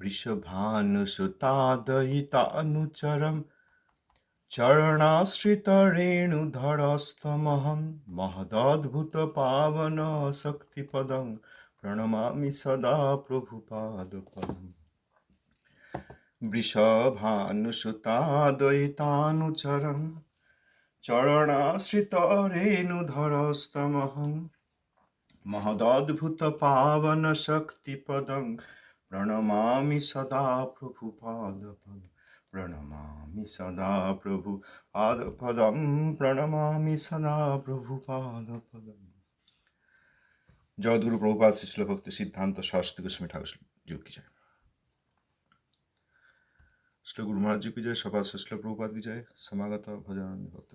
वृषभानुसुतादयितानुचरं चरणाश्रितरेणुधरस्तमहं महदद्भुतपावनशक्तिपदं प्रणमामि सदा प्रभुपादपदम् वृषभानुसुतादयितानुचरं चरणाश्रितरेणुधरस्तमहं महदद्भुतपावनशक्तिपदं প্রণমামি সদা প্রভু পাদপদ প্রণমামি সদা প্রভু পাদপদম প্রণমামি সদা প্রভু পাদপদম জয়গুরু প্রভুপাল শিশিল ভক্তি সিদ্ধান্ত সরস্বতী গোস্বামী ঠাকুর যুগ কি যায় শ্রী গুরু মহারাজ কি সভা শ্রী প্রভুপাদ কি জয়, সমাগত ভজনানন্দ ভক্ত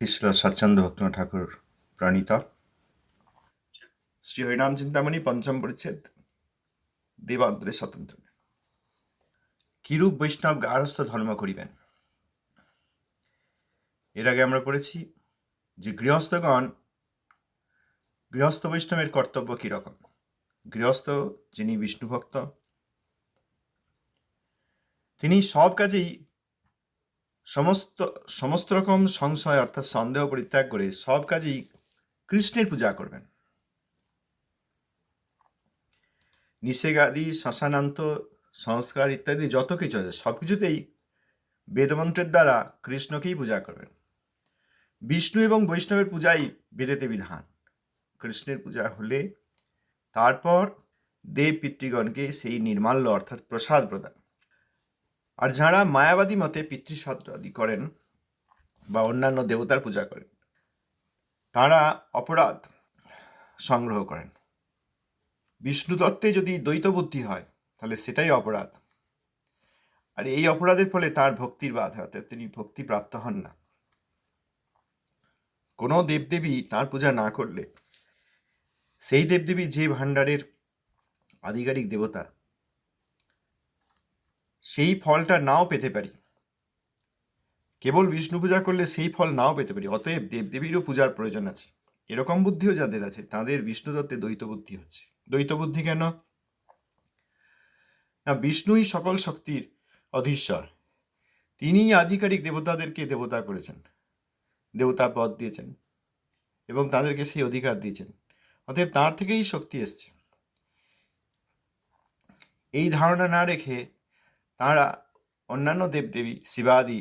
শ্রী সচ্ছন্দ ভক্ত ঠাকুর প্রাণিতা। শ্রী হরিনাম চিন্তামণি পঞ্চম পরিচ্ছেদ। দেবান্তরে স্বতন্ত্র। কিরূপ বৈষ্ণব গার্হস্থ ধর্ম করিবেন? এর আগে আমরা পড়েছি যে গৃহস্থগণ, গৃহস্থ বৈষ্ণবের কর্তব্য কীরকম? গৃহস্থ যিনি বিষ্ণু ভক্ত, তিনি সব কাজেই সমস্ত সমস্ত রকম সংশয় অর্থাৎ সন্দেহ পরিত্যাগ করে সব কাজেই কৃষ্ণের পূজা করবেন। নিষেগাদি শ্মশানান্ত সংস্কার ইত্যাদি যত কিছু আছে, সব কিছুতেই বেদমন্ত্রের দ্বারা কৃষ্ণকেই পূজা করবেন। বিষ্ণু এবং বৈষ্ণবের পূজাই বেদেতে বিধান। কৃষ্ণের পূজা হলে তারপর দেব পিতৃগণকে সেই নির্মাল্য অর্থাৎ প্রসাদ প্রদান। আর যারা মায়াবাদী মতে আদি করেন বা অন্যান্য দেবতার পূজা করেন, তারা অপরাধ সংগ্রহ করেন। বিষ্ণু তত্ত্বে যদি দ্বৈত বুদ্ধি হয়, তাহলে সেটাই অপরাধ। আর এই অপরাধের ফলে তার ভক্তির বাধা, অর্থাৎ তিনি ভক্তি প্রাপ্ত হন না। কোনো দেবদেবী তার পূজা না করলে, সেই দেবদেবী যে ভাণ্ডারের আধিকারিক দেবতা, সেই ফলটা নাও পেতে পারি। কেবল বিষ্ণু পূজা করলে সেই ফল নাও পেতে পারি, অতএব দেবদেবীরও পূজার প্রয়োজন আছে। এরকম বুদ্ধিও যাদের আছে, তাদের বিষ্ণু তত্ত্বে দ্বৈত বুদ্ধি হচ্ছে। দ্বৈত বুদ্ধি কেন? না, বিষ্ণুই সকল শক্তির অধীশ্বর। তিনিই আধিকারিক দেবতাদেরকে দেবতা করেছেন, দেবতা পদ দিয়েছেন, এবং তাদেরকে সেই অধিকার দিয়েছেন। অতএব তার থেকেই শক্তি এসছে। এই ধারণা না রেখে তারা অন্যান্য দেবদেবী, শিবাদি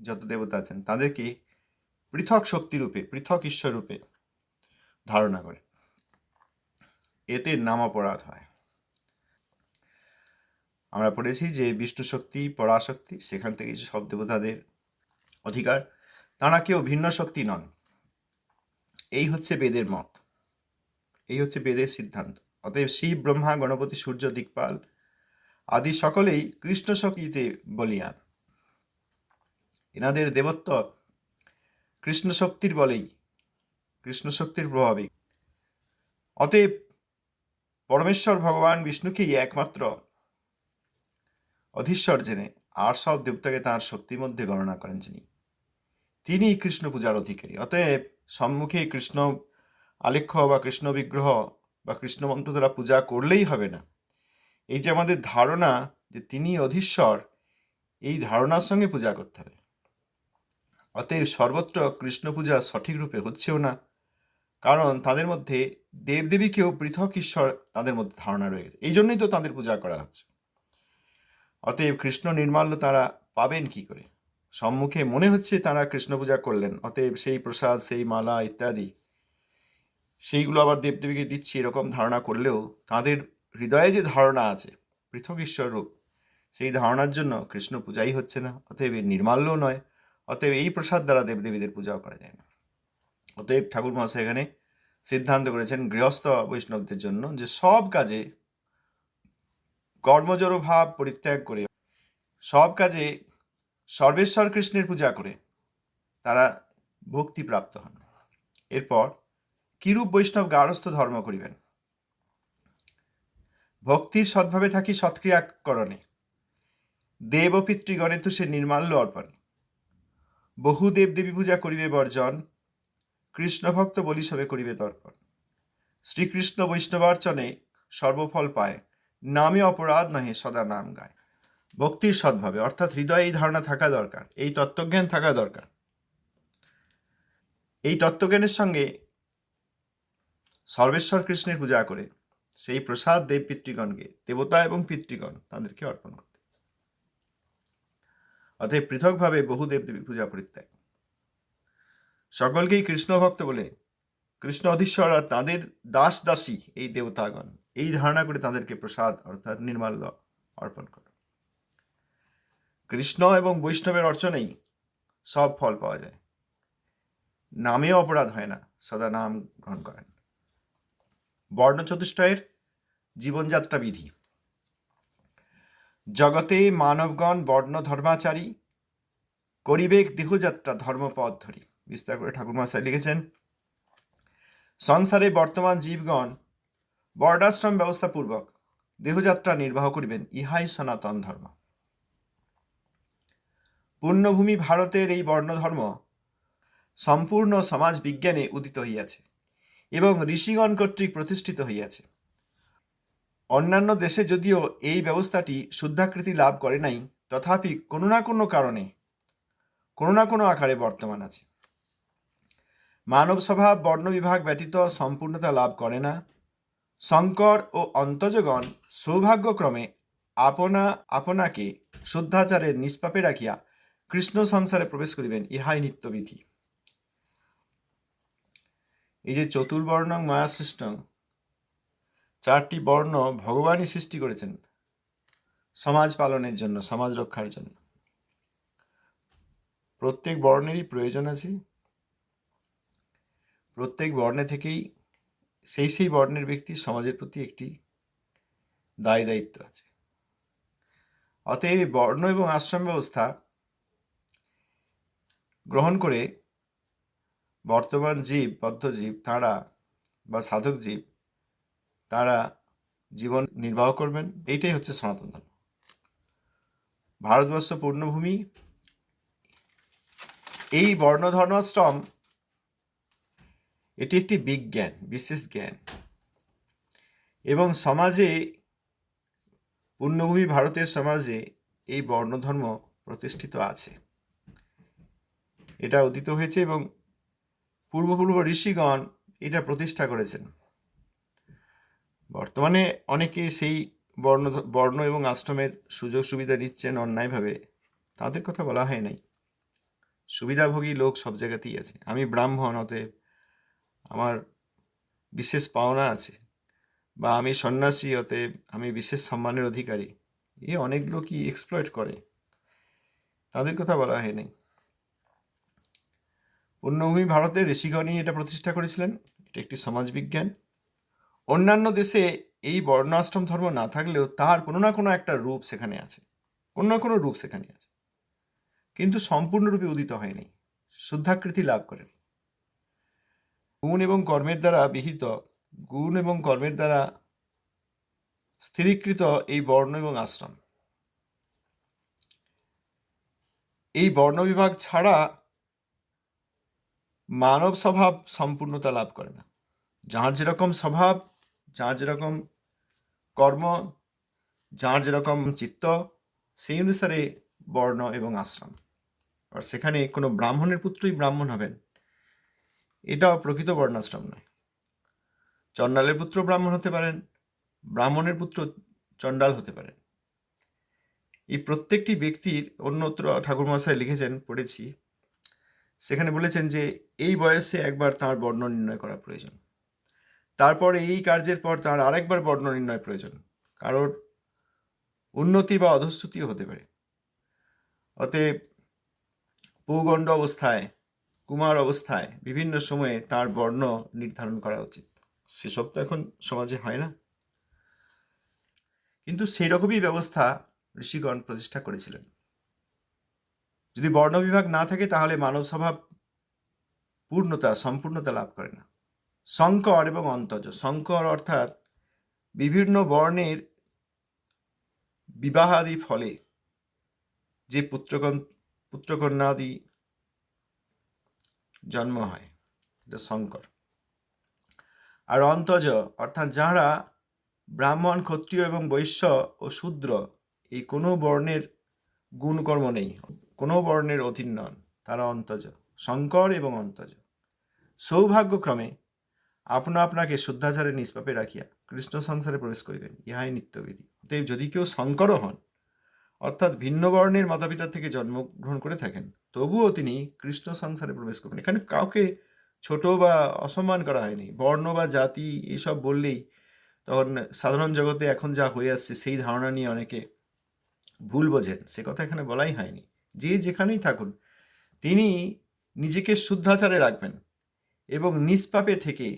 যত দেবতা আছেন, তাদেরকে পৃথক শক্তিরূপে পৃথক ঈশ্বর রূপে ধারণা করে। এতে নাম অপরাধ হয়। আমরা পড়েছি যে বিষ্ণু শক্তি, পরাশক্তি, সেখান থেকে সব দেবতাদের অধিকার, তারা কেউ ভিন্ন শক্তি নন। এই হচ্ছে বেদের মত। এই হচ্ছে বেদের সিদ্ধান্ত। অতএব শিব, ব্রহ্মা, গণপতি, সূর্য, দিকপাল আদি সকলেই কৃষ্ণ শক্তিতে বলিয়ান। এনাদের দেবত্ব কৃষ্ণ শক্তির বলেই, কৃষ্ণ শক্তির প্রভাবেই। অতএব পরমেশ্বর ভগবান বিষ্ণুকেই একমাত্র অধীশ্বর জেনে আর সব দেবতাকে তাঁর শক্তির মধ্যে গণনা করেন যিনি। তিনি কৃষ্ণ পূজার অধিকারী। অতএব সম্মুখে কৃষ্ণ আলেখ্য বা কৃষ্ণ বিগ্রহ বা কৃষ্ণ মন্ত্র দ্বারা পূজা করলেই হবে না। এই যে আমাদের ধারণা যে তিনি অধীশ্বর, এই ধারণার সঙ্গে পূজা করতে হবে। অতএব সর্বত্র কৃষ্ণ পূজা সঠিক রূপে হচ্ছেও না, কারণ তাদের মধ্যে দেবদেবীকেও পৃথক ঈশ্বর তাদের মধ্যে ধারণা রয়ে গেছে। এই জন্যই তো তাদের পূজা করা হচ্ছে। অতএব কৃষ্ণ নির্মাল্য তারা পাবেন কি করে? সম্মুখে মনে হচ্ছে তারা কৃষ্ণ পূজা করলেন, অতএব সেই প্রসাদ, সেই মালা ইত্যাদি, সেইগুলো আবার দেবদেবীকে দিচ্ছি এরকম ধারণা করলেও তাদের হৃদয়ে যে ধারণা আছে, পৃথক ঈশ্বর রূপ, সেই ধারণার জন্য কৃষ্ণ পূজাই হচ্ছে না, অতএব এর নির্মাল্যও নয়, অতএব এই প্রসাদ দ্বারা দেবদেবীদের পূজাও করা যায় না। অতএব ঠাকুর মহাশয় এখানে সিদ্ধান্ত করেছেন গৃহস্থ বৈষ্ণবদের জন্য যে সব কাজে কর্মজড় ভাব পরিত্যাগ করে, সব কাজে সর্বেশ্বর কৃষ্ণের পূজা করে তারা ভক্তি প্রাপ্ত হন। এরপর কিরূপ বৈষ্ণব গারস্থ ধর্ম করিবেন? ভক্তির সদ্ভাবে থাকি সৎক্রিয়াকরণে দেব পিতৃগণে তো সে নির্মাল্য অর্পণে। বহু দেবদেবী পূজা করিবে বর্জন কৃষ্ণ ভক্ত বলি সবে করিবে তর্পণ। শ্রীকৃষ্ণ বৈষ্ণবার্চনে সর্বফল পায়, নামে অপরাধ নহে সদা নাম গায়। ভক্তির সদ্ভাবে, অর্থাৎ হৃদয়ে এই ধারণা থাকা দরকার, এই তত্ত্বজ্ঞান থাকা দরকার। এই তত্ত্বজ্ঞানের সঙ্গে সর্বেশ্বর কৃষ্ণের পূজা করে, সেই প্রসাদ দেব পিতৃগণকে, দেবতা এবং পিতৃগণ তাদেরকে অর্পণ করতে। অতএব পৃথকভাবে বহু দেবদেবী পূজা পরিত্যাগ। সকলকেই কৃষ্ণ ভক্ত বলে। কৃষ্ণ অধীশ্বর আর তাঁদের দাস দাসী এই দেবতাগণ, এই ধারণা করে তাদেরকে প্রসাদ অর্থাৎ নির্মাল্য অর্পণ করে। কৃষ্ণ এবং বৈষ্ণবের অর্চনেই সব ফল পাওয়া যায়। নামেও অপরাধ হয় না, সদা নাম গ্রহণ করেন। বর্ণ চতুষ্টয়ের জীবনযাত্রা বিধি। জগতে মানবগণ বর্ণ ধর্মাচারী করিবেক দেহযাত্রা ধর্মপথ ধরি। বিস্তার করে ঠাকুর মহাশয় লিখেছেন। সংসারে বর্তমান জীবগণ বর্ণাশ্রম ব্যবস্থা পূর্বক দেহযাত্রা নির্বাহ করিবেন, ইহাই সনাতন ধর্ম। পূর্ণভূমি ভারতের এই বর্ণধর্ম সম্পূর্ণ সমাজ বিজ্ঞানে উদিত হইয়াছে এবং ঋষিগণ কর্তৃক প্রতিষ্ঠিত হইয়াছে। অন্যান্য দেশে যদিও এই ব্যবস্থাটি শুদ্ধাকৃতি লাভ করে নাই, তথাপি কোনো না কোনো কারণে কোনো না কোনো আকারে বর্তমান আছে। মানব স্বভাব বর্ণবিভাগ ব্যতীত সম্পূর্ণতা লাভ করে না। শঙ্কর ও অন্তজগণ সৌভাগ্যক্রমে আপনা, আপনাকে শুদ্ধাচারের নিষ্পাপে রাখিয়া কৃষ্ণ সংসারে প্রবেশ করিবেন, ইহাই নিত্যবিধি। এই যে চতুর্বর্ণং মায়া সৃষ্টং চারটি বর্ণ ভগবানই সৃষ্টি করেছেন সমাজ পালনের জন্য, সমাজ রক্ষার জন্য। প্রত্যেক বর্ণেরই প্রয়োজন আছে। প্রত্যেক বর্ণে থেকেই সেই সেই বর্ণের ব্যক্তি সমাজের প্রতি একটি দায় দায়িত্ব আছে। অতএব বর্ণ এবং আশ্রম ব্যবস্থা গ্রহণ করে বর্তমান জীব, বদ্ধ জীব, তাঁরা বা সাধক জীব, তারা জীবন নির্বাহ করবেন, এইটাই হচ্ছে সনাতন ধর্ম। ভারতবর্ষ পূর্ণভূমি, এই বর্ণ ধর্মাশ্রম এটি একটি বিজ্ঞান, বিশেষ জ্ঞান। এবং সমাজে, পূর্ণভূমি ভারতের সমাজে এই বর্ণধর্ম প্রতিষ্ঠিত আছে। এটা উদিত হয়েছে এবং পূর্বপূর্ব ঋষিগণ এটা প্রতিষ্ঠা করেছেন। বর্তমানে অনেকে সেই বর্ণ বর্ণ এবং আশ্রমের সুযোগ সুবিধা নিচ্ছেন অন্যায়ভাবে। তাদের কথা বলা হয় নাই। সুবিধাভোগী লোক সব জায়গাতেই আছে। আমি ব্রাহ্মণ, অতএব আমার বিশেষ পাওনা আছে। বা আমি সন্ন্যাসী, অতএব আমি বিশেষ সম্মানের অধিকারী। এ অনেক লোকই এক্সপ্লয়েট করে। তাদের কথা বলা হয় নাই। পূর্ণভূমি ভারতের ঋষিগণই এটা প্রতিষ্ঠা করেছিলেন। এটা একটি সমাজবিজ্ঞান। অন্যান্য দেশে এই বর্ণাশ্রম ধর্ম না থাকলেও তার কোনো না কোনো একটা রূপ সেখানে আছে। কোনো না কোনো রূপ সেখানে আছে। কিন্তু সম্পূর্ণরূপে উদিত হয়নি শুদ্ধাকৃতি লাভ করেন। গুণ এবং কর্মের দ্বারা বিহিত, গুণ এবং কর্মের দ্বারা স্থিরীকৃত এই বর্ণ এবং আশ্রম। এই বর্ণ বিভাগ ছাড়া মানব স্বভাব সম্পূর্ণতা লাভ করে না। যার যেরকম স্বভাব, যার যেরকম কর্ম, যার যেরকম চিত্ত, সেই অনুসারে বর্ণ এবং আশ্রম। আর সেখানে কোনো ব্রাহ্মণের পুত্রই ব্রাহ্মণ হবেন। এটাও প্রকৃত বর্ণাশ্রম নয়। চণ্ডালের পুত্র ব্রাহ্মণ হতে পারেন, ব্রাহ্মণের পুত্র চণ্ডাল হতে পারেন। এই প্রত্যেকটি ব্যক্তির অন্যত্র ঠাকুরমশাই লিখেছেন, পড়েছি। সেখানে বলেছেন যে, এই বয়সে একবার তার বর্ণ নির্ণয় করা প্রয়োজন। তারপরে এই কার্যের পর তার আরেকবার বর্ণ নির্ণয় প্রয়োজন। কারোর উন্নতি বা অধস্তুতিও হতে পারে। অতএব পৌগণ্ড অবস্থায় কুমার অবস্থায় বিভিন্ন সময়ে তার বর্ণ নির্ধারণ করা উচিত। সেসব তো এখন সমাজে হয় না। কিন্তু সেই রকমই ব্যবস্থা ঋষিগণ প্রতিষ্ঠা করেছিলেন। যদি বর্ণ বিভাগ না থাকে, তাহলে মানব স্বভাব পূর্ণতা, সম্পূর্ণতা লাভ করে না। শঙ্কর এবং অন্তজ। শঙ্কর অর্থাৎ বিভিন্ন বর্ণের বিবাহাদি ফলে যে পুত্রকন পুত্রকন্যাদি জন্ম হয়। এটা শঙ্কর। আর অন্তজ, অর্থাৎ যাঁরা ব্রাহ্মণ, ক্ষত্রিয় এবং বৈশ্য ও শূদ্র, এই কোনো বর্ণের গুণকর্ম নেই। কোনো বর্ণের অধীন নন। তারা অন্তজ, শঙ্কর এবং অন্তজ। সৌভাগ্যক্রমে আপনা আপনাকে শুদ্ধাচারে নিষ্পাপে রাখিয়া কৃষ্ণ সংসারে প্রবেশ করিবেন। ইহাই নিত্যবিধি। অতএব যদি কেউ শঙ্করও হন অর্থাৎ ভিন্ন বর্ণের মাতাপিতা থেকে জন্মগ্রহণ করে থাকেন। তবুও তিনি কৃষ্ণ সংসারে প্রবেশ করবেন এখানে কাউকে ছোট বা অসম্মান করা হয়নি। বর্ণ বা জাতি এসব বললেই তখন সাধারণ জগতে এখন যা হয়ে আসছে সেই ধারণা নিয়ে অনেকে ভুল বোঝেন। সে কথা এখানে বলাই হয়নি। যে যেখানেই থাকুন, তিনি নিজেকে শুদ্ধাচারে রাখবেন এবং নিষ্পাপে থেকে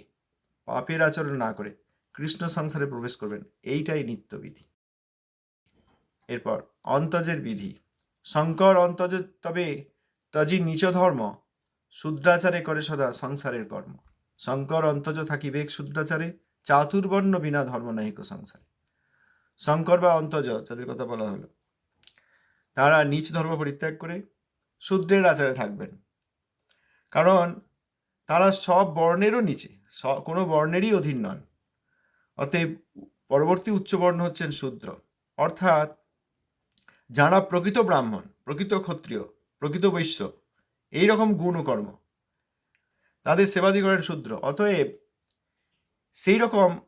পাপের আচরণ না করে কৃষ্ণ সংসারে প্রবেশ করবেন। এইটাই নিত্যবিধি। এরপর অন্তজের বিধি। শঙ্কর, অন্তজ, তবে তজি নিচ ধর্ম। শুদ্রাচারে করে সদা সংসারের কর্ম। শঙ্কর, অন্তজ থাকিবেক শুদ্রাচারে, চাতুর্বর্ণ বিনা ধর্ম নাহিক সংসারে। শঙ্কর বা অন্তজ, যাদের কথা বলা হলো, তারা নিচ ধর্ম পরিত্যাগ করে শূদ্রের আচারে থাকবেন। কারণ তারা সব বর্ণেরও নিচে কোনো বর্ণেরই অধীন নন। অতএব পরবর্তী উচ্চবর্ণ হচ্ছেন শূদ্র। অর্থাৎ যারা প্রকৃত ব্রাহ্মণ, প্রকৃত ক্ষত্রিয়, প্রকৃত বৈশ্য, এই রকম গুণ ও কর্ম। তাদের সেবাদি করেন শূদ্র। অতএব সেই রকম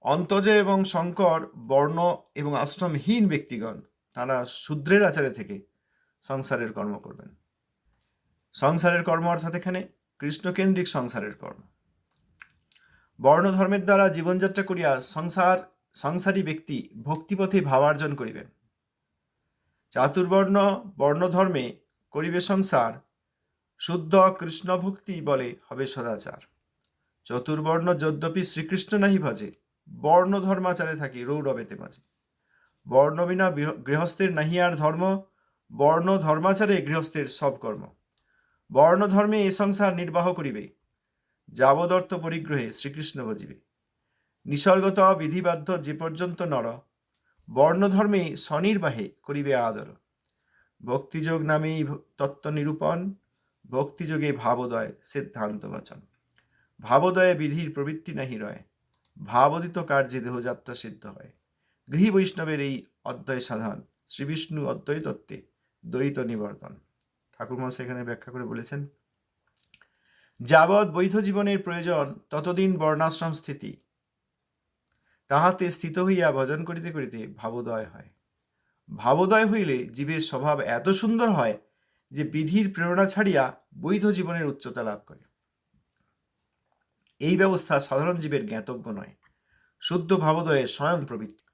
অন্তজে এবং শঙ্কর, বর্ণ এবং আশ্রমহীন ব্যক্তিগণ, তারা শূদ্রের আচারে থেকে সংসারের কর্ম করবেন। সংসারের কর্ম অর্থাৎ এখানে কৃষ্ণকেন্দ্রিক সংসারের কর্ম। বর্ণ ধর্মের দ্বারা জীবনযাত্রা করিয়া সংসার, সংসারী ব্যক্তি ভক্তিপথে ভাবার্জন করিবেন। চাতুর্বর্ণ বর্ণধর্মে করিবে সংসার শুদ্ধ কৃষ্ণ ভক্তি বলে হবে সদাচার। চতুর্বর্ণ যদ্যপি শ্রীকৃষ্ণ নাহি ভজে বর্ণ ধর্মাচারে থাকি রৌরবেতে মাঝে। বর্ণ বিনা গৃহস্থের নাহি আর ধর্ম বর্ণ ধর্মাচারে গৃহস্থের সব কর্ম। বর্ণ ধর্মে এ সংসার নির্বাহ করিবে, যাবদর্থ পরিগ্রহে শ্রীকৃষ্ণ ভজিবে। নিসর্গত বিধিবাধ্য যে পর্যন্ত নর বর্ণধর্মে স্বনির্বাহে করিবে আদর। ভক্তিযোগ নামেই তত্ত্ব নিরূপণ ভক্তিযোগে ভাবোদয় সিদ্ধান্ত বচন ভাবোদয়ে বিধির প্রবৃত্তি নাহি রয়, ভাবোদিত কার্যে দেহযাত্রা সিদ্ধ হয়। গৃহী বৈষ্ণবের এই অদ্বয় সাধন, শ্রীবিষ্ণু অদ্বয় তত্ত্বে দ্বৈত নিবর্তন। ঠাকুরমশাই এখানে ব্যাখ্যা করে বলেছেন, যাবৎ বৈধ জীবনের প্রয়োজন, ততদিন বর্ণাশ্রম স্থিতি তাহাতে স্থিত হইয়া ভজন করিতে করিতে ভাবোদয় হয়। ভাবোদয় হইলে জীবের স্বভাব এত সুন্দর হয় যে বিধির প্রেরণা ছাড়িয়া বৈধ জীবনের উচ্চতা লাভ করে। এই ব্যবস্থা সাধারণ জীবের জ্ঞাতব্য নয়, শুদ্ধ ভাবোদয়ের স্বয়ং প্রবৃত্তি।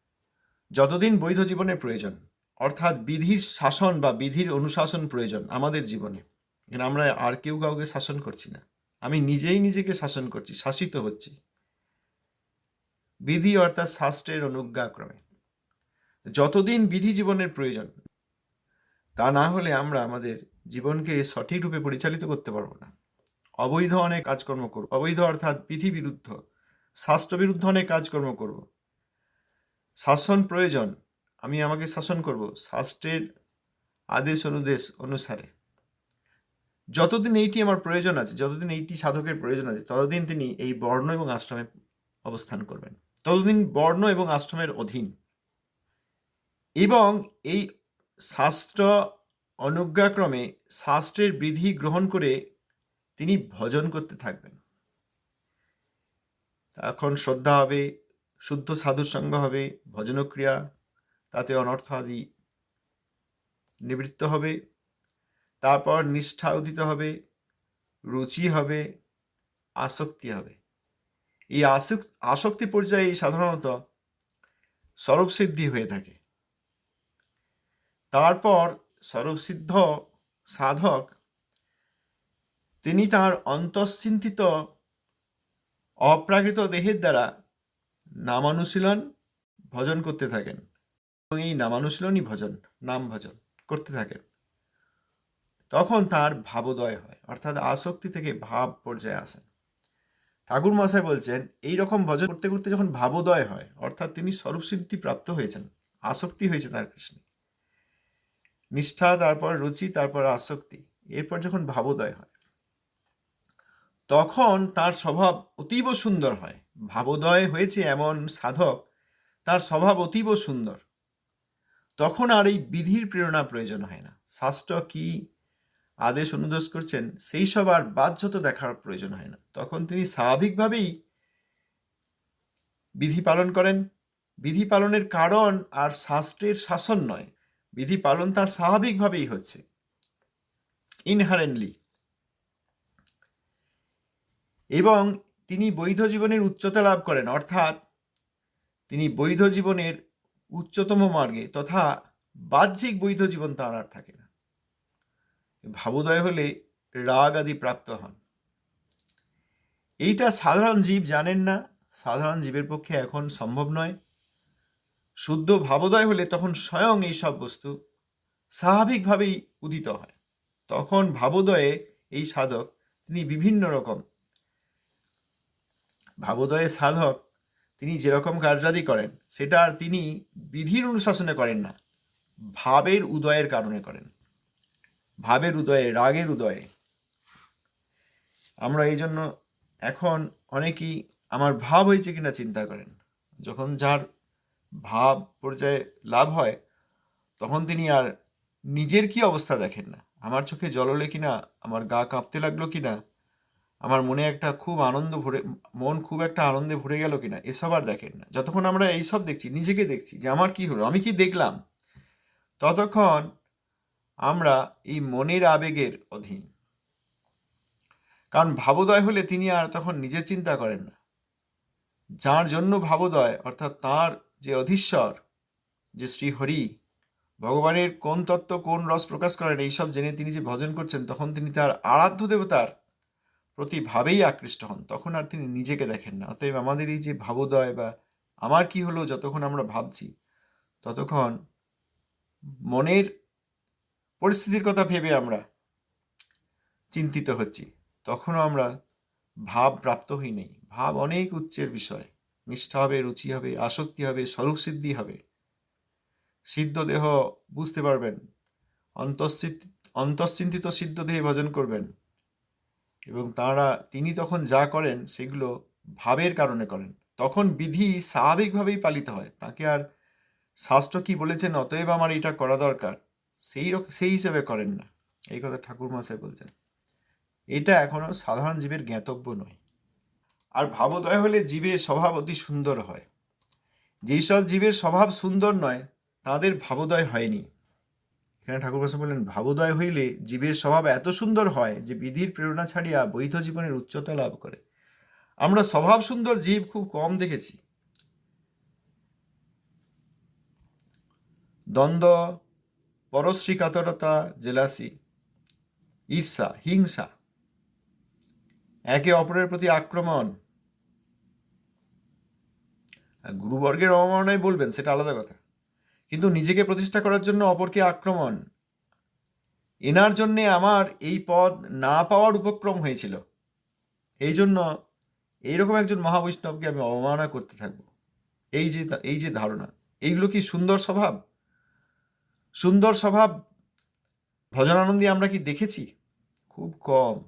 যতদিন বৈধ জীবনের প্রয়োজন, অর্থাৎ বিধির শাসন বা বিধির অনুশাসন প্রয়োজন আমাদের জীবনে আমরা আর কেউ কাউকে শাসন করছি না। আমি নিজেই নিজেকে শাসন করছি, শাসিত হচ্ছি। বিধি অর্থাৎ শাস্ত্রের অনুজ্ঞাক্রমে। যতদিন বিধি জীবনের প্রয়োজন, তা না হলে আমরা আমাদের জীবনকে সঠিক রূপে পরিচালিত করতে পারব না। অবৈধ অনেক কাজকর্ম করব, অবৈধ অর্থাৎ বিধি বিরুদ্ধ শাস্ত্র বিরুদ্ধ অনেক কাজকর্ম করব। শাসন প্রয়োজন, আমি আমাকে শাসন করব, শাস্ত্রের আদেশ অনুদেশ অনুসারে। যতদিন এইটি আমার প্রয়োজন আছে, যতদিন এইটি সাধকের প্রয়োজন আছে, ততদিন তিনি এই বর্ণ এবং আশ্রমে অবস্থান করবেন। ততদিন বর্ণ এবং আশ্রমের অধীন। এবং এই শাস্ত্র অনুজ্ঞাক্রমে শাস্ত্রের বিধি গ্রহণ করে তিনি ভজন করতে থাকবেন। এখন শ্রদ্ধা হবে, শুদ্ধ সাধুর সঙ্গ হবে, ভজনক্রিয়া, তাতে অনর্থ আদি নিবৃত্ত হবে। তারপর নিষ্ঠা উদিত হবে, রুচি হবে, আসক্তি হবে। এই আসক আসক্তি পর্যায়ে সাধারণত স্বরূপসিদ্ধি হয়ে থাকে। তারপর স্বরূপসিদ্ধ সাধক, তিনি তার অন্তশ্চিন্তিত অপ্রাকৃত দেহের দ্বারা নামানুশীলন ভজন করতে থাকেন। এবং এই নামানুশীলনই ভজন, নাম ভজন করতে থাকেন। তখন তার ভাবোদয় হয়, অর্থাৎ আসক্তি থেকে ভাব পর্যায়ে আসেন। ঠাকুর মশাই বলছেন এই রকম ভজন করতে করতে যখন ভাবোদয় হয়, অর্থাৎ তিনি স্বরূপসিদ্ধি প্রাপ্ত হয়েছেন, আসক্তি হয়েছে তার কৃষ্ণে। নিষ্ঠা, তারপর রুচি, তারপর আসক্তি, এরপর যখন ভাবোদয় হয়, তখন তার স্বভাব অতীব সুন্দর হয়। ভাবোদয় হয়েছে এমন সাধক, তার স্বভাব অতীব সুন্দর। তখন আর এই বিধির প্রেরণা প্রয়োজন হয় না। শাস্ত্র কি আদেশ অনুদেশ করছেন, সেই সব আর বাধ্যত দেখার প্রয়োজন হয় না। তখন তিনি স্বাভাবিকভাবেই বিধি পালন করেন। বিধি পালনের কারণ আর শাস্ত্রের শাসন নয়, বিধি পালন তার স্বাভাবিকভাবেই হচ্ছে। ইনহারেন্টলি এবং তিনি বৈধ জীবনের উচ্চতা লাভ করেন, অর্থাৎ তিনি বৈধ জীবনের উচ্চতম মার্গে তথা বাহ্যিক বৈধ জীবন তার আর থাকে ভাবোদয় হলে রাগ আদি প্রাপ্ত হন। এইটা সাধারণ জীব জানেন না, সাধারণ জীবের পক্ষে এখন সম্ভব নয়। শুদ্ধ ভাবোদয় হলে তখন স্বয়ং এই সব বস্তু স্বাভাবিকভাবেই উদিত হয়। তখন ভাবোদয়ে এই সাধক, তিনি বিভিন্ন রকম। ভাবোদয়ে সাধক, তিনি যেরকম কার্যাদি করেন, সেটা আর তিনি বিধির অনুশাসনে করেন না, ভাবের উদয়ের কারণে করেন। ভাবের উদয়ে, রাগের উদয়ে। আমরা এই জন্য এখন অনেকেই আমার ভাব হয়েছে কিনা চিন্তা করেন। যখন যার ভাব পর্যায়ে লাভ হয়, তখন তিনি আর নিজের কি অবস্থা দেখেন না? আমার চোখে জল হলে কিনা? আমার গা কাঁপতে লাগল কিনা? আমার মনে একটা খুব আনন্দ ভরে, মন খুব একটা আনন্দে ভরে গেল কিনা? এসব আর দেখেন না। যতক্ষণ আমরা এইসব দেখছি, নিজেকে দেখছি যে আমার কি হলো, আমি কি দেখলাম? ততক্ষণ আমরা এই মনের আবেগের অধীন। কারণ ভাবোদয় হলে তিনি আর তখন নিজের চিন্তা করেন না। যার জন্য ভাবোদয়, অর্থাৎ তার যে অধীশ্বর, যে শ্রীহরি, ভগবানের কোন তত্ত্ব কোন রস প্রকাশ করেন, এইসব জেনে তিনি যে ভজন করছেন, তখন তিনি তার আরাধ্য দেবতার প্রতি ভাবেই আকৃষ্ট হন। তখন আর তিনি নিজেকে দেখেন না। অতএব আমাদের এই যে ভাবোদয় বা আমার কি হলো যতক্ষণ আমরা ভাবছি, ততক্ষণ মনের পরিস্থিতির কথা ভেবে আমরা চিন্তিত হচ্ছি। তখনও আমরা ভাব প্রাপ্ত হই নেই। ভাব অনেক উচ্চের বিষয়। নিষ্ঠা হবে, রুচি হবে, আসক্তি হবে, স্বরূপ সিদ্ধি হবে। সিদ্ধ দেহ বুঝতে পারবেন। অন্তশ্চিত অন্তশ্চিন্তিত সিদ্ধ দেহে ভজন করবেন। এবং তারা, তিনি তখন যা করেন, সেগুলো ভাবের কারণে করেন। তখন বিধি স্বাভাবিকভাবেই পালিত হয়। তাকে আর শাস্ত্র কি বলেছেন? অতএব আমার এটা করা দরকার। সেই রক- সেই হিসেবে করেন না। এই কথা ঠাকুর মশাই বলছেন। এটা এখনও সাধারণ জীবের জ্ঞাতব্য নয়। আর ভাবোদয় হলে জীবের স্বভাব অতি সুন্দর হয়। যেই সব জীবের স্বভাব সুন্দর নয়, তাদের ভাবোদয় হয়নি। এখানে ঠাকুর মশাই বললেন, ভাবোদয় হইলে জীবের স্বভাব এত সুন্দর হয় যে বিধির প্রেরণা ছাড়িয়া বৈধ জীবনের উচ্চতা লাভ করে। আমরা স্বভাব সুন্দর জীব খুব কম দেখেছি। দ্বন্দ্ব পরশ্রী কাতরতা জেলাসি, ঈর্ষা, হিংসা, একে অপরের প্রতি আক্রমণ। গুরুবর্গের অবমাননায় বলবেন, সেটা আলাদা কথা। কিন্তু নিজেকে প্রতিষ্ঠা করার জন্য অপরকে আক্রমণ। এনার জন্যে আমার এই পদ না পাওয়ার উপক্রম হয়েছিল। এই জন্য এইরকম একজন মহাবৈষ্ণবকে আমি অবমাননা করতে থাকব। এই যে এই যে ধারণা, এইগুলো কি সুন্দর স্বভাব? সুন্দর স্বভাব। ভজনানন্দী আমরা কি দেখেছি? খুব কম।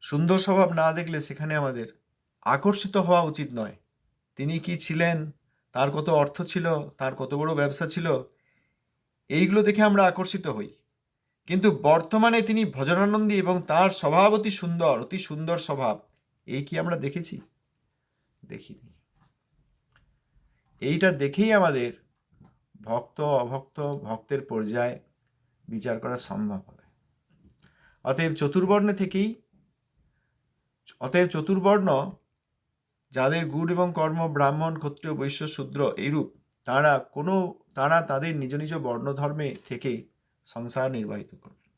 সুন্দর স্বভাব না দেখলে সেখানে আমাদের আকর্ষিত হওয়া উচিত নয়। তিনি কি ছিলেন? তার কত অর্থ ছিল? তার কত বড় ব্যবসা ছিল? এইগুলো দেখে আমরা আকর্ষিত হই। কিন্তু বর্তমানে তিনি ভজনানন্দী এবং তার স্বভাব অতি সুন্দর অতি সুন্দর স্বভাব। এই কি আমরা দেখেছি? দেখিনি। এইটা দেখেই আমাদের ভক্ত, অভক্ত, ভক্তের পর্যায়ে বিচার করা সম্ভব হবে। অতএব চতুর্বর্ণ থেকেই, অতএব চতুর্বর্ণ যাদের গুণ এবং কর্ম ব্রাহ্মণ, ক্ষত্রিয়, বৈশ্য, শূদ্র এইরূপ, তারা কোনো, তারা তাদের নিজ নিজ বর্ণধর্মে থেকেই সংসার নির্বাহিত করবেন।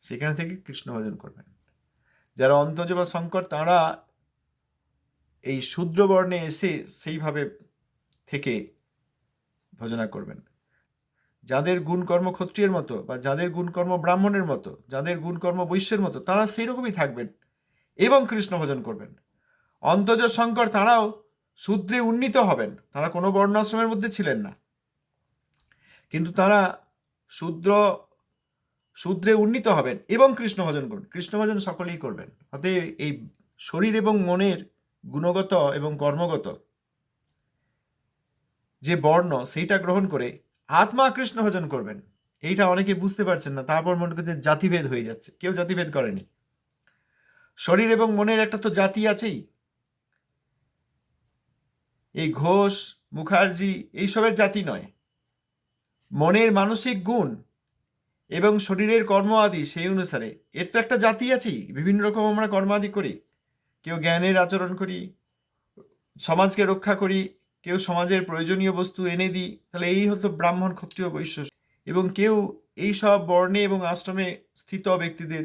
সেখানে থেকে কৃষ্ণ ভজন করবেন। যারা অন্তজ বা শঙ্কর তারা এই শূদ্র বর্ণে এসে সেইভাবে থেকে ভজনা করবেন। যাদের গুণকর্ম ক্ষত্রিয়ের মতো বা যাদের গুণকর্ম ব্রাহ্মণের মতো, যাদের গুণকর্ম বৈশ্যের মতো, তারা সেই রকমই থাকবেন এবং কৃষ্ণ ভজন করবেন। অন্তজ শঙ্কর তারাও শূদ্রে উন্নীত হবেন। তারা কোনো বর্ণাশ্রমের মধ্যে ছিলেন না। কিন্তু তারা শূদ্র, শূদ্রে উন্নীত হবেন এবং কৃষ্ণ ভজন করবেন। কৃষ্ণ ভজন সকলেই করবেন। অতএব এই শরীর এবং মনের গুণগত এবং কর্মগত যে বর্ণ সেইটা গ্রহণ করে আত্মা কৃষ্ণ ভজন করবেন। এইটা অনেকে বুঝতে পারছেন না, তারপর মনে করছে জাতিভেদ হয়ে যাচ্ছে, কেউ জাতিভেদ করেনি। শরীর এবং মনের একটা তো জাতি আছেই। এই ঘোষ, মুখার্জি এইসবের জাতি নয়। মনের মানসিক গুণ এবং শরীরের কর্ম আদি সেই অনুসারে এর তো একটা জাতি আছেই, বিভিন্ন রকম আমরা কর্ম আদি করি। কেউ জ্ঞানের আচরণ করি, সমাজকে রক্ষা করি কেউ সমাজের প্রয়োজনীয় বস্তু এনে দিই, তাহলে এই হতো ব্রাহ্মণ ক্ষত্রিয় বৈশ্য। এবং কেউ এই সব বর্ণে এবং আশ্রমে স্থিত ব্যক্তিদের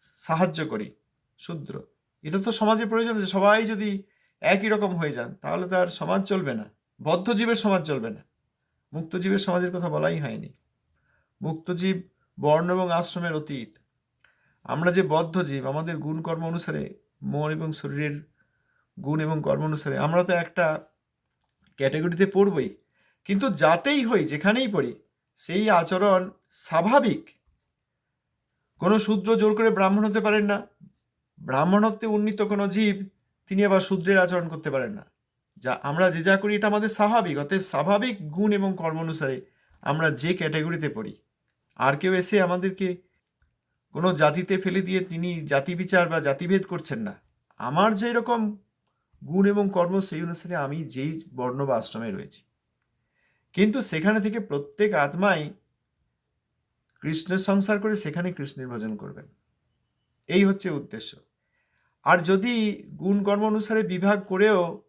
সাহায্য করি, শূদ্র। এটা তো সমাজের প্রয়োজন আছে সবাই যদি একই রকম হয়ে যান, তাহলে তো আর সমাজ চলবে না। বদ্ধজীবের সমাজ চলবে না। মুক্তজীবের সমাজের কথা বলাই হয়নি। মুক্তজীব বর্ণ এবং আশ্রমের অতীত। আমরা যে বদ্ধজীব আমাদের গুণ কর্ম অনুসারে মন এবং শরীরের গুণ এবং কর্ম অনুসারে আমরা তো একটা ক্যাটাগরিতে পড়বই। কিন্তু যাতেই হই, যেখানেই পড়ি, সেই আচরণ স্বাভাবিক। কোনো শূদ্র জোর করে ব্রাহ্মণ হতে পারেন না। ব্রাহ্মণত্বে উন্নীত কোনো জীব, তিনি আবার শূদ্রের আচরণ করতে পারেন না। যা আমরা যে যা করি, এটা আমাদের স্বাভাবিক। অতএব স্বাভাবিক গুণ এবং কর্ম অনুসারে আমরা যে ক্যাটাগরিতে পড়ি, আর কেউ এসে আমাদেরকে কোনো জাতিতে ফেলে দিয়ে তিনি জাতি বিচার বা জাতিভেদ করছেন না। আমার যে রকম গুণ এবং কর্ম সেই অনুসারে আমি যেই বর্ণ বা আশ্রমে রয়েছি। কিন্তু সেখানে থেকে প্রত্যেক আত্মাই কৃষ্ণের সংসার করে সেখানে কৃষ্ণের ভজন করবেন। এই হচ্ছে উদ্দেশ্য। আর যদি গুণ কর্ম অনুসারে বিভাগ করেও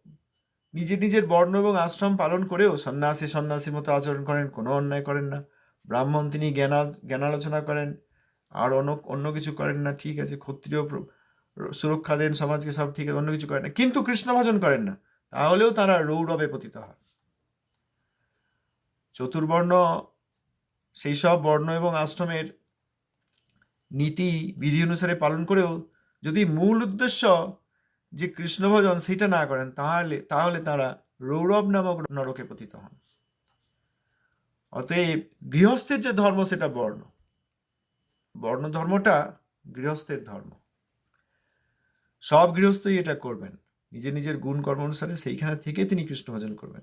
নিজের নিজের বর্ণ এবং আশ্রম পালন করেও সন্ন্যাসী সন্ন্যাসীর মতো আচরণ করেন, কোনো অন্যায় করেন না। ব্রাহ্মণ তিনি জ্ঞান, জ্ঞানালোচনা করেন, আর অন্য অন্য কিছু করেন না, ঠিক আছে। ক্ষত্রিয় সুরক্ষা দেন সমাজকে সব ঠিক, অন্য কিছু করেন না। কিন্তু কৃষ্ণ ভজন করেন না। তাহলেও তারা রৌরবে পতিত হন। চতুর্বর্ণ, সেই সব বর্ণ এবং আশ্রমের নীতি, বিধি অনুসারে পালন করেও যদি মূল উদ্দেশ্য যে কৃষ্ণ ভজন সেটা না করেন, তাহলে তাহলে তারা রৌরব নামক নরকে পতিত হন। অতএব গৃহস্থের যে ধর্ম, সেটা বর্ণ। বর্ণ ধর্মটা গৃহস্থের ধর্ম। সব গৃহস্থই এটা করবেন। নিজের নিজের গুণ কর্ম অনুসারে সেইখানে থেকে তিনি কৃষ্ণ ভজন করবেন।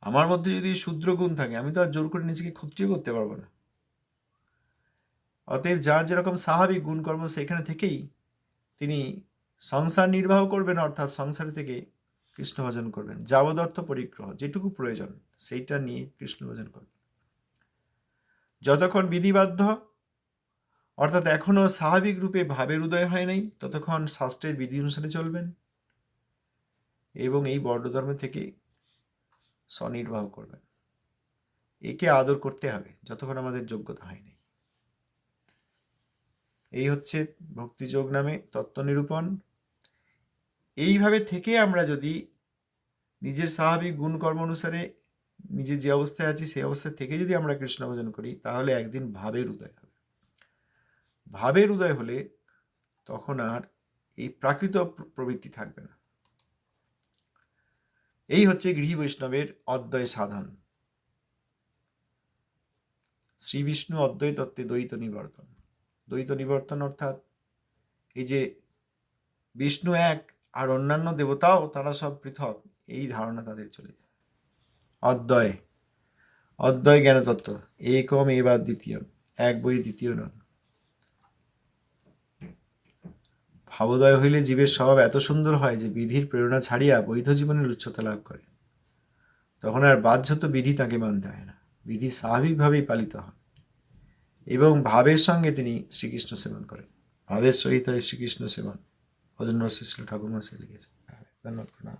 আমার মধ্যে যদি শূদ্র গুণ থাকে, আমি তো আর জোর করে নিজেকে ক্ষত্রিয় করতে পারব না। অতএব যার যেরকম স্বাভাবিক গুণ কর্ম সেখানে থেকেই তিনি সংসার নির্বাহ করবেন, অর্থাৎ সংসার থেকে কৃষ্ণ ভজন করবেন। যাবদর্থ পরিগ্রহ, যেটুকু প্রয়োজন, সেইটা নিয়ে কৃষ্ণ ভজন করবেন। যতক্ষণ বিধিবাধ্য অর্থাৎ এখনও স্বাভাবিক রূপে ভাবের উদয় হয় নাই, ততক্ষণ শাস্ত্রের বিধি অনুসারে চলবেন এবং এই বর্ণধর্ম থেকে স্বনির্বাহ করবেন। একে আদর করতে হবে, যতক্ষণ আমাদের যোগ্যতা হয়নি এই হচ্ছে ভক্তিযোগ নামে তত্ত্ব নিরূপণ। এইভাবে থেকে আমরা যদি নিজের স্বাভাবিক গুণ কর্ম অনুসারে নিজের যে অবস্থায় আছি, সেই অবস্থা থেকে যদি আমরা কৃষ্ণ ভজন করি, তাহলে একদিন ভাবের উদয় হবে। ভাবের উদয় হলে তখন আর এই প্রাকৃত প্র- প্রবৃত্তি থাকবে না। এই হচ্ছে গৃহী বৈষ্ণবের অদ্বয় সাধন। শ্রী বিষ্ণু অদ্বয় তত্ত্বে দ্বৈত নিবর্তন। দ্বৈত নিবর্তন অর্থাৎ এই যে বিষ্ণু এক আর অন্যান্য দেবতাও তারা সব পৃথক, এই ধারণা তাদের চলে যায়। অদ্বয় অদ্বয় জ্ঞানতত্ত্ব, একম এবার দ্বিতীয় এক বই দ্বিতীয় নন। ভাবোদয় হইলে জীবের স্বভাব এত সুন্দর হয় যে বিধির প্রেরণা ছাড়িয়া বৈধ জীবনের উচ্চতা লাভ করে। তখন আর বাহ্যত বিধি তাকে মানতে হয় না। বিধি স্বাভাবিকভাবেই পালিত হন। এবং ভাবের সঙ্গে তিনি শ্রীকৃষ্ণ সেবন করেন। ভাবের সহিত হয় শ্রীকৃষ্ণ সেবন। অজন্য রসিষ্ঠ ঠাকুর মশাই লিখেছেন। ধন্যবাদ